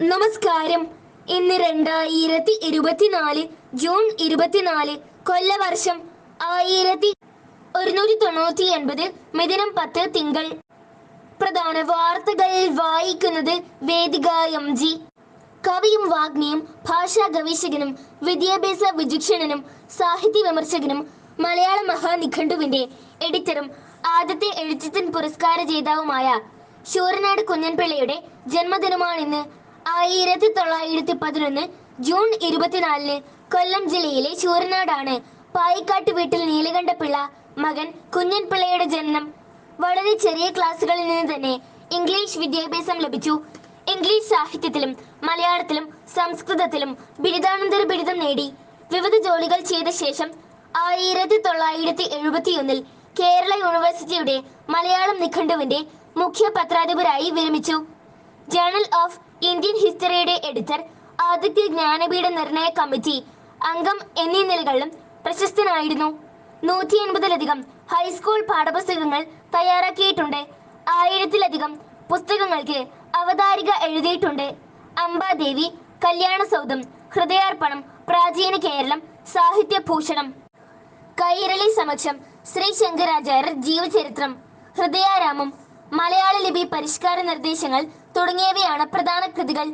നമസ്കാരം. ഇന്ന് രണ്ടായിരത്തി ഇരുപത്തിനാല് ജൂൺ ഇരുപത്തിനാല് കൊല്ലവർഷം ആയിരത്തി ഒരുന്നൂറ്റി തൊണ്ണൂറ്റി എൺപത് മിഥുനം പത്ത് തിങ്കൾ. പ്രധാന വാർത്തകൾ വായിക്കുന്നത് വേദിക എം ജി. കവിയും വാഗ്മിയും ഭാഷാ ഗവേഷകനും വിദ്യാഭ്യാസ വിചക്ഷണനും സാഹിത്യ വിമർശകനും മലയാള മഹാനിഘണ്ടുവിന്റെ എഡിറ്ററും ആദ്യത്തെ എഴുത്തച്ഛൻ പുരസ്കാര ജേതാവുമായ ശൂരനാട് കുഞ്ഞൻപിള്ളയുടെ ജന്മദിനമാണിന്ന് ആയിരത്തി തൊള്ളായിരത്തി പതിനൊന്ന് ജൂൺ ഇരുപത്തിനാലിന് കൊല്ലം ജില്ലയിലെ ചൂരനാടാണ്. പായിക്കാട്ട് വീട്ടിൽ നീലകണ്ഠപിള്ള മകൻ കുഞ്ഞൻപിള്ളയുടെ ജനനം. വളരെ ചെറിയ ക്ലാസ്സുകളിൽ നിന്ന് തന്നെ ഇംഗ്ലീഷ് വിദ്യാഭ്യാസം ലഭിച്ചു. ഇംഗ്ലീഷ് സാഹിത്യത്തിലും മലയാളത്തിലും സംസ്കൃതത്തിലും ബിരുദാനന്തര ബിരുദം നേടി. വിവിധ ജോലികൾ ചെയ്ത ശേഷം ആയിരത്തി തൊള്ളായിരത്തി എഴുപത്തിയൊന്നിൽ കേരള യൂണിവേഴ്സിറ്റിയുടെ മലയാളം നിഖണ്ഡുവിന്റെ മുഖ്യ പത്രാധിപരായി വിരമിച്ചു. ജേണൽ ഓഫ് ഇന്ത്യൻ ഹിസ്റ്ററിയുടെ എഡിറ്റർ ആദിത്യ ജ്ഞാനപീഠ നിർണയ കമ്മിറ്റി അംഗം എന്നീ നിലകളിലും പ്രശസ്തനായിരുന്നു. നൂറ്റി എൺപതിലധികം ഹൈസ്കൂൾ പാഠപുസ്തകങ്ങൾ തയ്യാറാക്കിയിട്ടുണ്ട്. ആയിരത്തിലധികം പുസ്തകങ്ങൾക്ക് അവതാരിക എഴുതിയിട്ടുണ്ട്. അംബാദേവി കല്യാണ സൗധം ഹൃദയാർപ്പണം പ്രാചീന കേരളം സാഹിത്യഭൂഷണം. കൈരളി സമക്ഷം ശ്രീ ശങ്കരാചാര്യർ ജീവചരിത്രം ഹൃദയാരാമം മലയാള ലിപി പരിഷ്കാര നിർദ്ദേശങ്ങൾ തുടങ്ങിയവയാണ് പ്രധാന കൃതികൾ.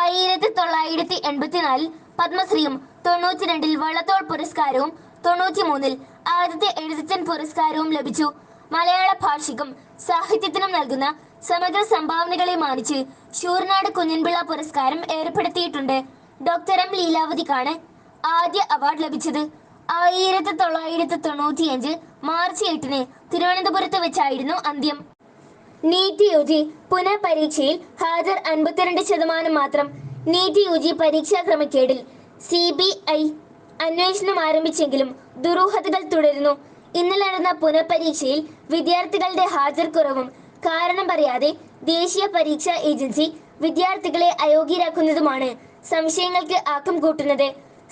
ആയിരത്തി തൊള്ളായിരത്തി എൺപത്തിനാലിൽ പത്മശ്രീയും തൊണ്ണൂറ്റിരണ്ടിൽ വള്ളത്തോൾ പുരസ്കാരവും തൊണ്ണൂറ്റിമൂന്നിൽ ആദ്യത്തെ എഴുത്തച്ഛൻ പുരസ്കാരവും ലഭിച്ചു. മലയാള ഭാഷയ്ക്കും സാഹിത്യത്തിനും നൽകുന്ന സമഗ്ര സംഭാവനകളെ മാനിച്ച് ശൂർനാട് കുഞ്ഞൻപിള്ള പുരസ്കാരം ഏർപ്പെടുത്തിയിട്ടുണ്ട്. ഡോക്ടർ എം ലീലാവതിക്കാണ് ആദ്യ അവാർഡ് ലഭിച്ചത്. ആയിരത്തി തൊള്ളായിരത്തി തൊണ്ണൂറ്റിയഞ്ച് മാർച്ച് എട്ടിന് തിരുവനന്തപുരത്ത് വെച്ചായിരുന്നു അന്ത്യം. നീറ്റ് യു ജി പുനഃപരീക്ഷയിൽ ഹാജർ അൻപത്തിരണ്ട് ശതമാനം മാത്രം. നീറ്റ് യു ജി പരീക്ഷാ ക്രമക്കേടിൽ സി ബി ഐ അന്വേഷണം ആരംഭിച്ചെങ്കിലും ദുരൂഹതകൾ തുടരുന്നു. ഇന്നലെ നടന്ന പുനഃപരീക്ഷയിൽ വിദ്യാർത്ഥികളുടെ ഹാജർ കുറവും കാരണം പറയാതെ ദേശീയ പരീക്ഷാ ഏജൻസി വിദ്യാർത്ഥികളെ അയോഗ്യരാക്കുന്നതുമാണ് സംശയങ്ങൾക്ക് ആക്കം കൂട്ടുന്നത്.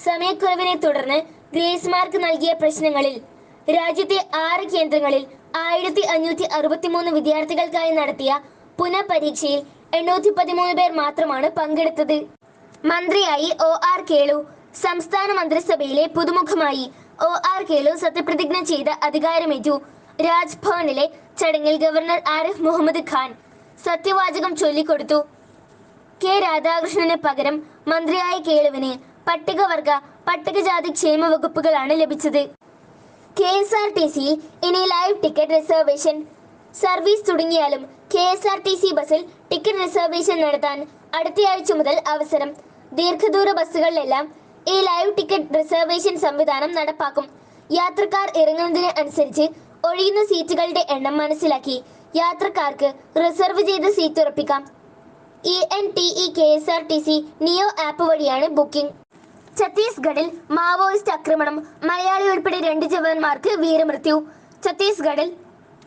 സമയക്കുറവിനെ തുടർന്ന് ഗ്രേസ് മാർക്ക് നൽകിയ പ്രശ്നങ്ങളിൽ രാജ്യത്തെ ആറ് കേന്ദ്രങ്ങളിൽ ആയിരത്തി അഞ്ഞൂറ്റി അറുപത്തിമൂന്ന് വിദ്യാർത്ഥികൾക്കായി നടത്തിയ പുനഃപരീക്ഷയിൽ എണ്ണൂറ്റി പതിമൂന്ന് പേർ മാത്രമാണ് പങ്കെടുത്തത്. മന്ത്രിയായി ഒ ആർ കേളു സംസ്ഥാന മന്ത്രിസഭയിലെ പുതുമുഖമായി ഒ ആർ കേളു സത്യപ്രതിജ്ഞ ചെയ്ത് അധികാരമേറ്റു രാജ്ഭവനിലെ ചടങ്ങിൽ ഗവർണർ ആരിഫ് മുഹമ്മദ് ഖാൻ സത്യവാചകം ചൊല്ലിക്കൊടുത്തു. കെ രാധാകൃഷ്ണന് പകരം മന്ത്രിയായ കേളുവിന് പട്ടികവർഗ പട്ടികജാതി ക്ഷേമ വകുപ്പുകളാണ് ലഭിച്ചത്. കെ എസ് ആർ ടി സിയിൽ ഇനി live ticket reservation service തുടങ്ങിയാലും K S R T C ബസ്സിൽ ടിക്കറ്റ് റിസർവേഷൻ നടത്താൻ അടുത്തയാഴ്ച മുതൽ അവസരം. ദീർഘദൂര ബസ്സുകളിലെല്ലാം ഈ ലൈവ് ടിക്കറ്റ് റിസർവേഷൻ സംവിധാനം നടപ്പാക്കും. യാത്രക്കാർ ഇറങ്ങുന്നതിന് അനുസരിച്ച് ഒഴിയുന്ന സീറ്റുകളുടെ എണ്ണം മനസ്സിലാക്കി യാത്രക്കാർക്ക് റിസർവ് ചെയ്ത സീറ്റ് ഉറപ്പിക്കാം. E N T E K S R T C neo app വഴിയാണ് ബുക്കിംഗ് ഛത്തീസ്ഗഡിൽ മാവോയിസ്റ്റ് ആക്രമണം മലയാളി ഉൾപ്പെടെ രണ്ട് ജവാന്മാർക്ക് വീരമൃത്യു. ഛത്തീസ്ഗഡിൽ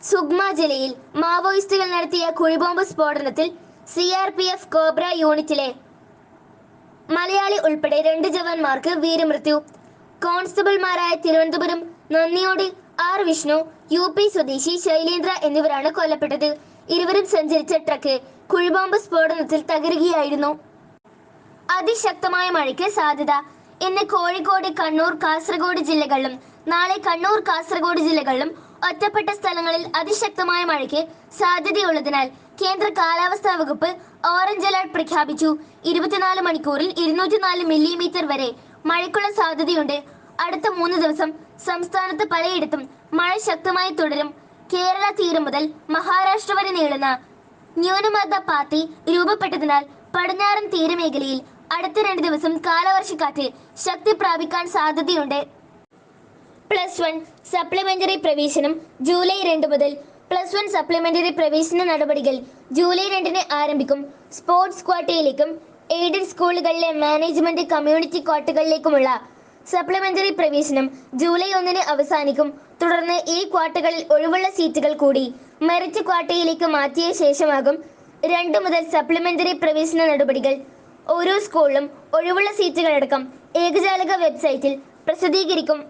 സുഗ്മ ജില്ലയിൽ മാവോയിസ്റ്റുകൾ നടത്തിയ കുഴിബോംബ് സ്ഫോടനത്തിൽ C R P F cobra യൂണിറ്റിലെ മലയാളി ഉൾപ്പെടെ രണ്ട് ജവാന്മാർക്ക് വീരമൃത്യു. കോൺസ്റ്റബിൾമാരായ തിരുവനന്തപുരം നന്ദിയോട് ആർ വിഷ്ണു യു പി സ്വദേശി ശൈലേന്ദ്ര എന്നിവരാണ് കൊല്ലപ്പെട്ടത്. ഇരുവരും സഞ്ചരിച്ച ട്രക്ക് കുഴിബോംബ് സ്ഫോടനത്തിൽ തകരുകയായിരുന്നു. അതിശക്തമായ മഴയ്ക്ക് സാധ്യത ഇന്ന് കോഴിക്കോട് കണ്ണൂർ കാസർഗോഡ് ജില്ലകളിലും നാളെ കണ്ണൂർ കാസർഗോഡ് ജില്ലകളിലും ഒറ്റപ്പെട്ട സ്ഥലങ്ങളിൽ അതിശക്തമായ മഴയ്ക്ക് സാധ്യതയുള്ളതിനാൽ കേന്ദ്ര കാലാവസ്ഥാ വകുപ്പ് ഓറഞ്ച് അലർട്ട് പ്രഖ്യാപിച്ചു. ഇരുപത്തിനാല് മണിക്കൂറിൽ ഇരുന്നൂറ്റിനാല് മില്ലിമീറ്റർ വരെ മഴയ്ക്കുള്ള സാധ്യതയുണ്ട്. അടുത്ത മൂന്ന് ദിവസം സംസ്ഥാനത്ത് പലയിടത്തും മഴ ശക്തമായി തുടരും. കേരള തീരം മുതൽ മഹാരാഷ്ട്ര വരെ നീളുന്ന ന്യൂനമർദ്ദ പാത്തി രൂപപ്പെട്ടതിനാൽ പടിഞ്ഞാറൻ തീരമേഖലയിൽ അടുത്ത രണ്ട് ദിവസം കാലവർഷക്കാറ്റ് ശക്തി പ്രാപിക്കാൻ സാധ്യതയുണ്ട്. പ്ലസ് വൺ സപ്ലിമെന്ററി പ്രവേശനം ജൂലൈ രണ്ട് മുതൽ പ്ലസ് വൺ സപ്ലിമെന്ററി പ്രവേശന നടപടികൾ ജൂലൈ രണ്ടിന് ആരംഭിക്കും. സ്പോർട്സ് ക്വാട്ടയിലേക്കും എയ്ഡഡ് സ്കൂളുകളിലെ മാനേജ്മെന്റ് കമ്മ്യൂണിറ്റി ക്വാട്ടകളിലേക്കുമുള്ള സപ്ലിമെന്ററി പ്രവേശനം ജൂലൈ ഒന്നിന് അവസാനിക്കും. തുടർന്ന് ഈ ക്വാട്ടകളിൽ ഒഴിവുള്ള സീറ്റുകൾ കൂടി മെറിറ്റ് ക്വാട്ടയിലേക്ക് മാറ്റിയ ശേഷമാകും. രണ്ട് മുതൽ സപ്ലിമെന്ററി പ്രവേശന നടപടികൾ ഓരോ സ്കൂളിലും ഒഴിവുള്ള സീറ്റുകളടക്കം ഏകജാലക വെബ്സൈറ്റിൽ പ്രസിദ്ധീകരിക്കും.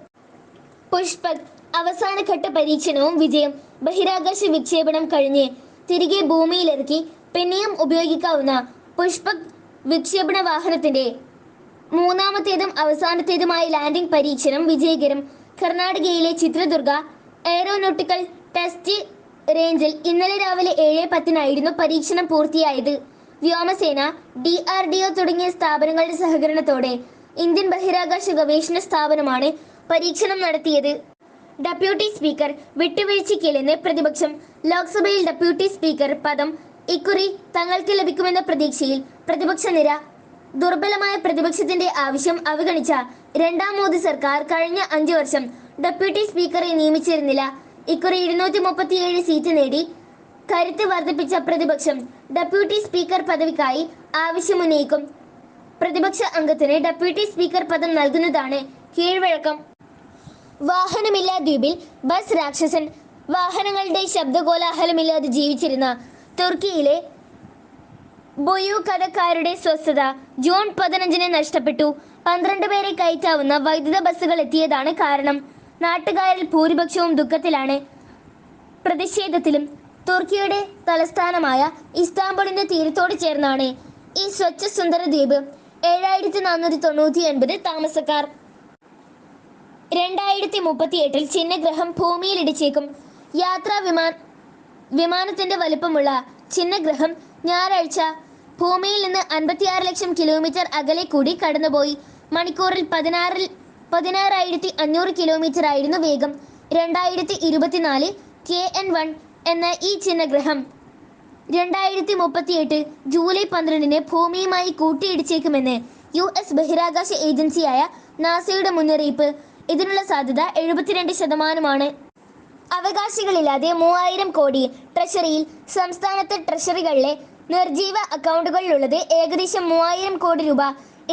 പുഷ്പക് അവസാനഘട്ട പരീക്ഷണവും വിജയം ബഹിരാകാശ വിക്ഷേപണം കഴിഞ്ഞ് തിരികെ ഭൂമിയിലിറക്കി പിന്നെയും ഉപയോഗിക്കാവുന്ന പുഷ്പക് വിക്ഷേപണ വാഹനത്തിന്റെ മൂന്നാമത്തേതും അവസാനത്തേതുമായ ലാൻഡിംഗ് പരീക്ഷണം വിജയകരം കർണാടകയിലെ ചിത്രദുർഗ എയറോനോട്ടിക്കൽ ടെസ്റ്റ് റേഞ്ചിൽ ഇന്നലെ രാവിലെ ഏഴ് പത്തിനായിരുന്നു പരീക്ഷണം പൂർത്തിയായത്. വ്യോമസേന ഡി ആർ ഡി ഒ തുടങ്ങിയ സ്ഥാപനങ്ങളുടെ സഹകരണത്തോടെ ഇന്ത്യൻ ബഹിരാകാശ ഗവേഷണ സ്ഥാപനമാണ് പരീക്ഷണം നടത്തിയത്. ഡെപ്യൂട്ടി സ്പീക്കർ വിട്ടുവീഴ്ചയ്ക്കില്ലെന്ന് പ്രതിപക്ഷം ലോക്സഭയിൽ ഡെപ്യൂട്ടി സ്പീക്കർ പദം ഇക്കുറി തങ്ങൾക്ക് ലഭിക്കുമെന്ന പ്രതീക്ഷയിൽ പ്രതിപക്ഷ നിര ദുർബലമായ പ്രതിപക്ഷത്തിന്റെ ആവശ്യം അവഗണിച്ച രണ്ടാം മോദി സർക്കാർ കഴിഞ്ഞ അഞ്ചു വർഷം ഡെപ്യൂട്ടി സ്പീക്കറെ നിയമിച്ചിരുന്നില്ല. ഇക്കുറി ഇരുന്നൂറ്റി സീറ്റ് നേടി കരുത്ത് വർദ്ധിപ്പിച്ച പ്രതിപക്ഷം ഡെപ്യൂട്ടി സ്പീക്കർ പദവിക്കായി ആവശ്യമുന്നയിക്കും. പ്രതിപക്ഷ അംഗത്തിന് ഡെപ്യൂട്ടി സ്പീക്കർ പദം നൽകുന്നതാണ് കീഴ്വഴക്കം. വാഹനമില്ലാ ദ്വീപിൽ ബസ് രാക്ഷസൻ വാഹനങ്ങളുടെ ശബ്ദകോലാഹലമില്ലാതെ ജീവിച്ചിരുന്ന തുർക്കിയിലെ ബൊയു കഥക്കാരുടെ സ്വസ്ഥത ജൂൺ പതിനഞ്ചിന് നഷ്ടപ്പെട്ടു. പന്ത്രണ്ട് പേരെ കയറ്റാവുന്ന വൈദ്യുത ബസ്സുകൾ എത്തിയതാണ് കാരണം. നാട്ടുകാരിൽ ഭൂരിപക്ഷവും ദുഃഖത്തിലാണ്. പ്രതിഷേധത്തിലും തുർക്കിയുടെ തലസ്ഥാനമായ ഇസ്താംബുളിന്റെ തീരത്തോട് ചേർന്നാണ് ഈ സ്വച്ഛ സുന്ദര ദ്വീപ് ഏഴായിരത്തി നാനൂറ്റി തൊണ്ണൂറ്റി ഒൻപത് താമസക്കാർ. രണ്ടായിരത്തി മുപ്പത്തി എട്ടിൽ ചിഹ്നഗ്രഹം ഭൂമിയിൽ ഇടിച്ചേക്കും യാത്രാ വിമാ വിമാനത്തിന്റെ വലുപ്പമുള്ള ചിഹ്നഗ്രഹം ഞായറാഴ്ച ഭൂമിയിൽ നിന്ന് അൻപത്തിയാറ് ലക്ഷം കിലോമീറ്റർ അകലെ കൂടി കടന്നുപോയി. മണിക്കൂറിൽ പതിനാറിൽ പതിനാറായിരത്തി അഞ്ഞൂറ് കിലോമീറ്റർ ആയിരുന്നു വേഗം. രണ്ടായിരത്തി ഇരുപത്തിനാല് കെ എൻ വൺ എന്ന ഈ ചിഹ്നഗ്രഹം രണ്ടായിരത്തി മുപ്പത്തിയെട്ട് ജൂലൈ പന്ത്രണ്ടിന് ഭൂമിയുമായി കൂട്ടിയിടിച്ചേക്കുമെന്ന് യു എസ് ബഹിരാകാശ ഏജൻസിയായ നാസയുടെ മുന്നറിയിപ്പ്. ഇതിനുള്ള സാധ്യത എഴുപത്തിരണ്ട് ശതമാനമാണ്. അവകാശികളില്ലാതെ മൂവായിരം കോടി ട്രഷറിയിൽ സംസ്ഥാനത്തെ ട്രഷറികളിലെ നിർജീവ അക്കൗണ്ടുകളിലുള്ളത് ഏകദേശം മൂവായിരം കോടി രൂപ.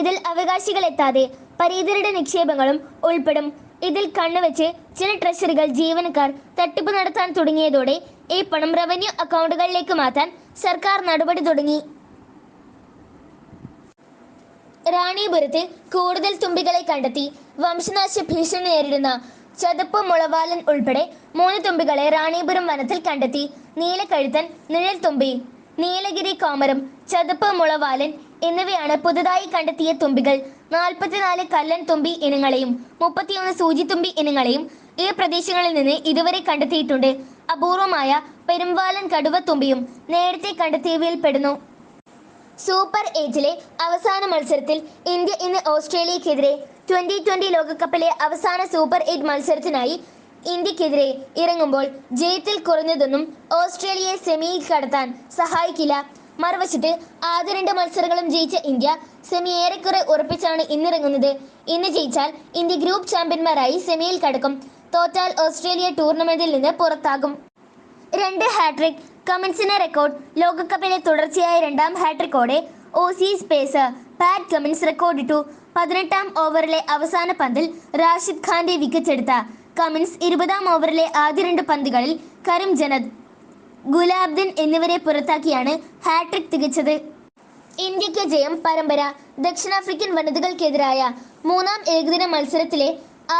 ഇതിൽ അവകാശികളെത്താതെ പരീതരുടെ നിക്ഷേപങ്ങളും ഉൾപ്പെടും. ഇതിൽ കണ്ണുവെച്ച് ചില ട്രഷറികൾ ജീവനക്കാർ തട്ടിപ്പ് നടത്താൻ തുടങ്ങിയതോടെ ഈ പണം റവന്യൂ അക്കൗണ്ടുകളിലേക്ക് മാറ്റാൻ സർക്കാർ നടപടി തുടങ്ങി. റാണിപുരത്ത് കൂടുതൽ തുമ്പികളെ കണ്ടെത്തി വംശനാശ ഭീഷണി നേരിടുന്ന ചതുപ്പ് മുളവാലൻ ഉൾപ്പെടെ മൂന്ന് തുമ്പികളെ റാണിപുരം വനത്തിൽ കണ്ടെത്തി. നീലക്കഴുത്തൻ നിഴൽ തുമ്പി നീലഗിരി കോമരം ചതുപ്പ് മുളവാലൻ എന്നിവയാണ് പുതുതായി കണ്ടെത്തിയ തുമ്പികൾ. നാൽപ്പത്തിനാല് കല്ലൻ തുമ്പി ഇനങ്ങളെയും മുപ്പത്തിയൊന്ന് സൂചിത്തുമ്പി ഇനങ്ങളെയും ഈ പ്രദേശങ്ങളിൽ നിന്ന് ഇതുവരെ കണ്ടെത്തിയിട്ടുണ്ട്. അപൂർവമായ പെരുമ്പാലൻ കടുവത്തുമ്പിയും നേരത്തെ കണ്ടെത്തിയവയിൽ പെടുന്നു. സൂപ്പർ ഏജിലെ അവസാന മത്സരത്തിൽ ഇന്ത്യ ഇന്ന് ഓസ്ട്രേലിയക്കെതിരെ ട്വന്റി ട്വന്റി ലോകകപ്പിലെ അവസാന സൂപ്പർ എയ്റ്റ് മത്സരത്തിനായി ഇന്ത്യക്കെതിരെ ഇറങ്ങുമ്പോൾ ജയത്തിൽ കുറഞ്ഞതൊന്നും ഓസ്ട്രേലിയയെ സെമിയിൽ കടത്താൻ സഹായിക്കില്ല. മറുവശത്ത് ആദ്യ രണ്ട് മത്സരങ്ങളും ജയിച്ച ഇന്ത്യ സെമി ഏറെക്കുറെ ഉറപ്പിച്ചാണ് ഇന്നിറങ്ങുന്നത്. ഇന്ന് ജയിച്ചാൽ ഇന്ത്യ ഗ്രൂപ്പ് ചാമ്പ്യന്മാരായി സെമിയിൽ കടക്കും. തോറ്റാൽ ഓസ്ട്രേലിയ ടൂർണമെന്റിൽ നിന്ന് പുറത്താകും. രണ്ട് ഹാട്രിക് കമിൻസിന്റെ റെക്കോർഡ് ലോകകപ്പിലെ തുടർച്ചയായ രണ്ടാം ഹാട്രിക്കോടെ ഓസീസ് പേസർ പാറ്റ് കമിൻസ് റെക്കോർഡിട്ടു പതിനെട്ടാം ഓവറിലെ അവസാന പന്തിൽ റാഷിദ് ഖാന്റെ വിക്കറ്റ് എടുത്ത. കമിൻസ് ഇരുപതാം ഓവറിലെ ആദ്യ രണ്ട് പന്തുകളിൽ കരും ജനദ് ഗുലാബ്ദിൻ എന്നിവരെ പുറത്താക്കിയാണ് ഹാട്രിക് തികച്ചത്. ഇന്ത്യയ്ക്ക് ജയം പരമ്പര ദക്ഷിണാഫ്രിക്കൻ വനിതകൾക്കെതിരായ മൂന്നാം ഏകദിന മത്സരത്തിലെ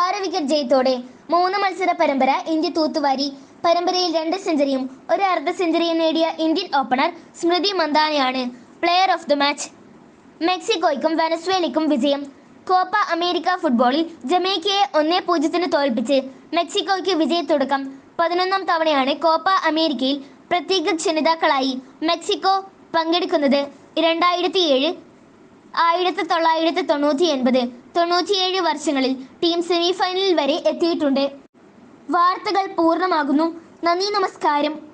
ആറ് വിക്കറ്റ് ജയത്തോടെ മൂന്ന് മത്സര പരമ്പര ഇന്ത്യ തൂത്തുവാരി. പരമ്പരയിൽ രണ്ട് സെഞ്ചുറിയും ഒരു അർദ്ധ സെഞ്ചുറിയും നേടിയ ഇന്ത്യൻ ഓപ്പണർ സ്മൃതി മന്ദാനയാണ്. പ്ലെയർ ഓഫ് ദി മാച്ച് മെക്സിക്കോയ്ക്കും വെനസ്വേലയ്ക്കും വിജയം. കോപ്പ അമേരിക്ക ഫുട്ബോളിൽ ജമൈക്കയെ ഒന്നേ പൂജ്യത്തിന് തോൽപ്പിച്ച് മെക്സിക്കോയ്ക്ക് വിജയത്തുടക്കം. പതിനൊന്നാം തവണയാണ് കോപ്പ അമേരിക്കയിൽ പ്രത്യേക ക്ഷണിതാക്കളായി മെക്സിക്കോ പങ്കെടുക്കുന്നത്. രണ്ടായിരത്തി ഏഴ് ആയിരത്തി തൊള്ളായിരത്തി തൊണ്ണൂറ്റി എൺപത് തൊണ്ണൂറ്റിയേഴ് വർഷങ്ങളിൽ ടീം സെമിഫൈനലിൽ വരെ എത്തിയിട്ടുണ്ട്. വാർത്തകൾ പൂർണമാകുന്നു. നന്ദി നമസ്കാരം.